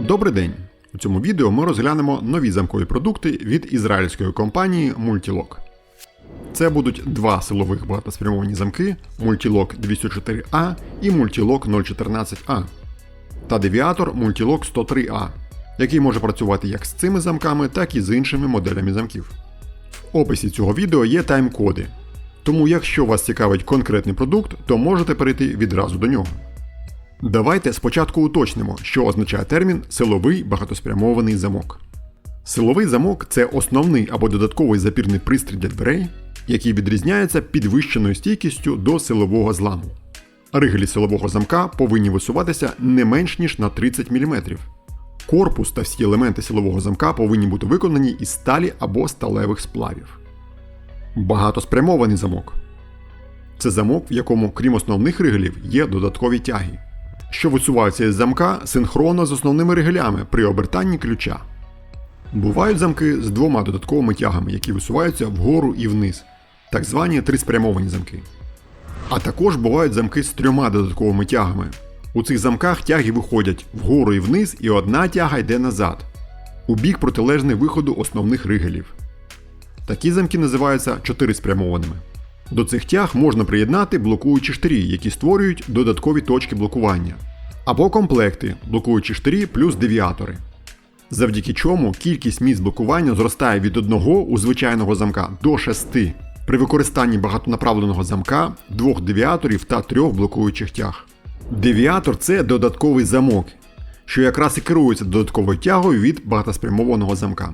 Добрий день! У цьому відео ми розглянемо нові замкові продукти від ізраїльської компанії Multilock. Це будуть два силових багатоспрямовані замки Multilock 204A і Multilock 014A та девіатор Multilock 103A, який може працювати як з цими замками, так і з іншими моделями замків. В описі цього відео є тайм-коди, тому якщо вас цікавить конкретний продукт, то можете перейти відразу до нього. Давайте спочатку уточнимо, що означає термін силовий багатоспрямований замок. Силовий замок це основний або додатковий запірний пристрій для дверей, який відрізняється підвищеною стійкістю до силового зламу. Ригелі силового замка повинні висуватися не менш ніж на 30 мм. Корпус та всі елементи силового замка повинні бути виконані із сталі або сталевих сплавів. Багатоспрямований замок це замок, в якому, крім основних ригелів, є додаткові тяги, що висуваються із замка синхронно з основними ригелями при обертанні ключа. Бувають замки з двома додатковими тягами, які висуваються вгору і вниз, так звані триспрямовані замки. А також бувають замки з трьома додатковими тягами. У цих замках тяги виходять вгору і вниз, і одна тяга йде назад, у бік протилежний виходу основних ригелів. Такі замки називаються чотириспрямованими. До цих тяг можна приєднати блокуючі штирі, які створюють додаткові точки блокування, або комплекти, блокуючі штирі плюс девіатори. Завдяки чому кількість місць блокування зростає від одного у звичайного замка до 6 при використанні багатонаправленого замка, двох девіаторів та трьох блокуючих тяг. Девіатор це додатковий замок, що якраз і керується додатковою тягою від багатоспрямованого замка.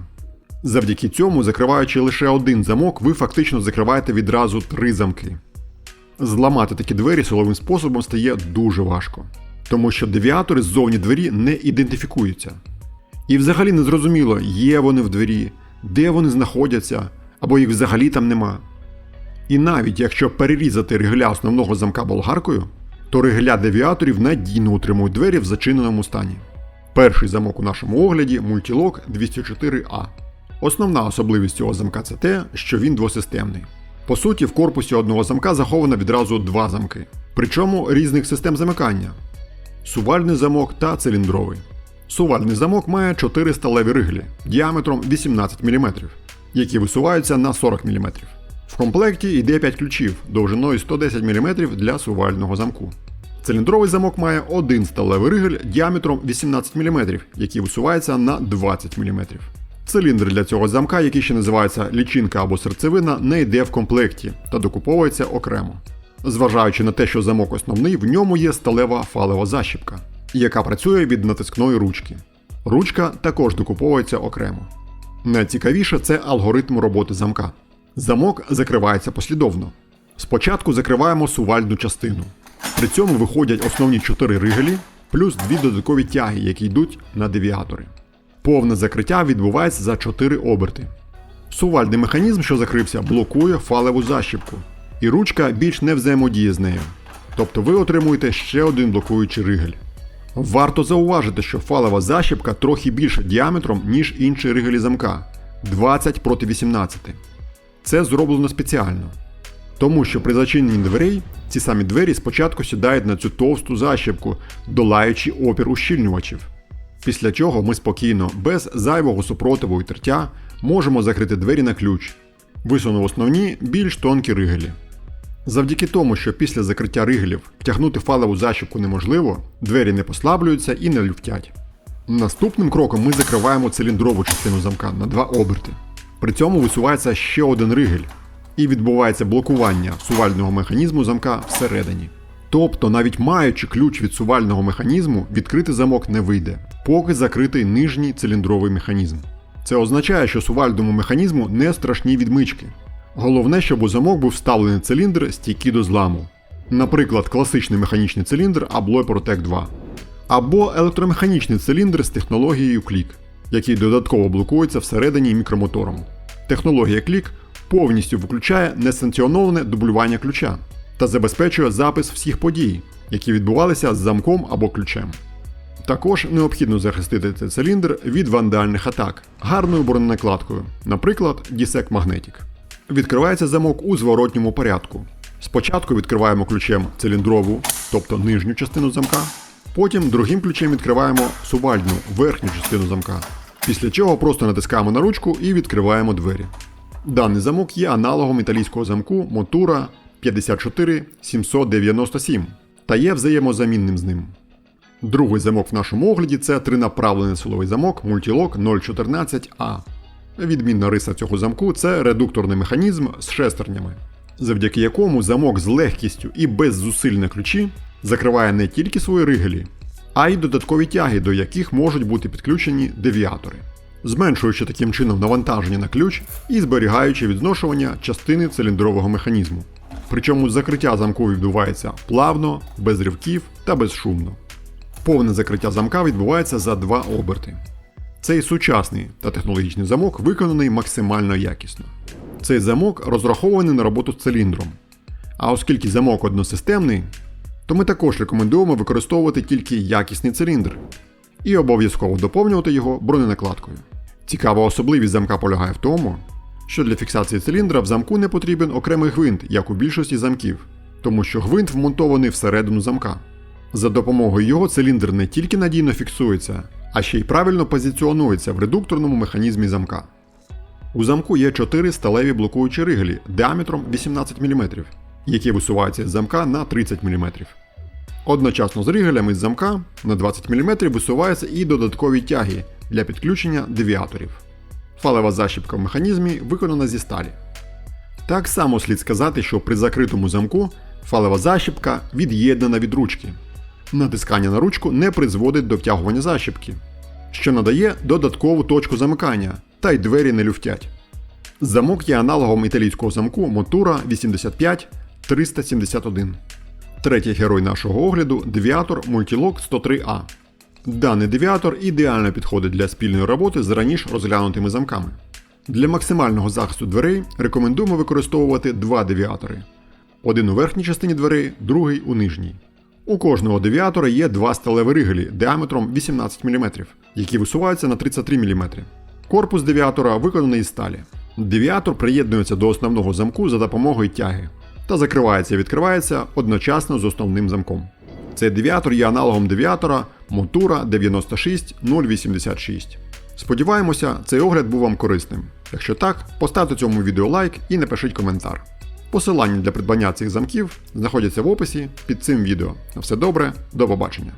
Завдяки цьому, закриваючи лише один замок, ви фактично закриваєте відразу три замки. Зламати такі двері силовим способом стає дуже важко, тому що девіатори ззовні двері не ідентифікуються. І взагалі не зрозуміло, є вони в двері, де вони знаходяться, або їх взагалі там нема. І навіть якщо перерізати ригеля основного замка болгаркою, то ригеля девіаторів надійно утримують двері в зачиненому стані. Перший замок у нашому огляді Multilock 204A. Основна особливість цього замка це те, що він двосистемний. По суті, в корпусі одного замка заховано відразу два замки, причому різних систем замикання: сувальний замок та циліндровий. Сувальний замок має 4 сталеві риглі діаметром 18 мм, які висуваються на 40 мм. В комплекті йде 5 ключів довжиною 110 мм для сувального замку. Циліндровий замок має один сталевий ригель діаметром 18 мм, який висувається на 20 мм. Циліндр для цього замка, який ще називається лічинка або серцевина, не йде в комплекті та докуповується окремо. Зважаючи на те, що замок основний, в ньому є сталева фалева защіпка, яка працює від натискної ручки. Ручка також докуповується окремо. Найцікавіше це алгоритм роботи замка. Замок закривається послідовно. Спочатку закриваємо сувальну частину. При цьому виходять основні 4 ригелі плюс дві додаткові тяги, які йдуть на девіатори. Повне закриття відбувається за 4 оберти. Сувальний механізм, що закрився, блокує фалеву защіпку, і ручка більш не взаємодіє з нею. Тобто ви отримуєте ще один блокуючий ригель. Варто зауважити, що фалева защіпка трохи більша діаметром, ніж інші ригелі замка 20 проти 18. Це зроблено спеціально. Тому що при зачиненні дверей ці самі двері спочатку сідають на цю товсту защіпку, долаючи опір ущільнювачів. Після чого ми спокійно, без зайвого супротиву і тертя, можемо закрити двері на ключ, висунув основні більш тонкі ригелі. Завдяки тому, що після закриття ригелів втягнути фалеву защіпку неможливо, двері не послаблюються і не люфтять. Наступним кроком ми закриваємо циліндрову частину замка на два оберти. При цьому висувається ще один ригель, і відбувається блокування сувального механізму замка всередині. Тобто, навіть маючи ключ від сувального механізму, відкрити замок не вийде, поки закритий нижній циліндровий механізм. Це означає, що сувальному механізму не страшні відмички. Головне, щоб у замок був вставлений циліндр стійкий до зламу. Наприклад, класичний механічний циліндр Abloy Protect 2. Або електромеханічний циліндр з технологією Click, який додатково блокується всередині мікромотором. Технологія Click повністю виключає несанкціоноване дублювання ключа та забезпечує запис всіх подій, які відбувалися з замком або ключем. Також необхідно захистити цей циліндр від вандальних атак гарною броненакладкою, наприклад, Dissect Magnetic. Відкривається замок у зворотньому порядку. Спочатку відкриваємо ключем циліндрову, тобто нижню частину замка, Потім другим ключем відкриваємо сувальдну верхню частину замка. Після чого просто натискаємо на ручку і відкриваємо двері. Даний замок є аналогом італійського замку Motura 54797 та є взаємозамінним з ним. Другий замок в нашому огляді це тринаправлений силовий замок Multilock 014A. Відмінна риса цього замку це редукторний механізм з шестернями, завдяки якому замок з легкістю і без зусиль на ключі закриває не тільки свої ригелі, а й додаткові тяги, до яких можуть бути підключені девіатори, зменшуючи таким чином навантаження на ключ і зберігаючи відзношування частини циліндрового механізму. Причому закриття замку відбувається плавно, без ривків та безшумно. Повне закриття замка відбувається за два оберти. Цей сучасний та технологічний замок виконаний максимально якісно. Цей замок розрахований на роботу з циліндром. А оскільки замок односистемний, то ми також рекомендуємо використовувати тільки якісний циліндр і обов'язково доповнювати його броненакладкою. Цікава особливість замка полягає в тому, що для фіксації циліндра в замку не потрібен окремий гвинт, як у більшості замків, тому що гвинт вмонтований всередину замка. За допомогою його циліндр не тільки надійно фіксується, а ще й правильно позиціонується в редукторному механізмі замка. У замку є 4 сталеві блокуючі ригелі діаметром 18 мм, які висуваються з замка на 30 мм. Одночасно з ригелями з замка на 20 мм висуваються і додаткові тяги для підключення девіаторів. Фалева защіпка в механізмі виконана зі сталі. Так само слід сказати, що при закритому замку фалева защіпка від'єднана від ручки. Натискання на ручку не призводить до втягування защіпки, що надає додаткову точку замикання, та й двері не люфтять. Замок є аналогом італійського замку Motura 85 371. Третій герой нашого огляду девіатор Multilock 103A. Даний девіатор ідеально підходить для спільної роботи з раніше розглянутими замками. Для максимального захисту дверей рекомендуємо використовувати два девіатори: один у верхній частині дверей, другий у нижній. У кожного девіатора є два сталеві ригелі діаметром 18 мм, які висуваються на 33 мм. Корпус девіатора виконаний із сталі. Девіатор приєднується до основного замку за допомогою тяги та закривається і відкривається одночасно з основним замком. Цей девіатор є аналогом девіатора Motura 96086. Сподіваємося, цей огляд був вам корисним. Якщо так, поставте цьому відео лайк і напишіть коментар. Посилання для придбання цих замків знаходяться в описі під цим відео. На все добре, до побачення.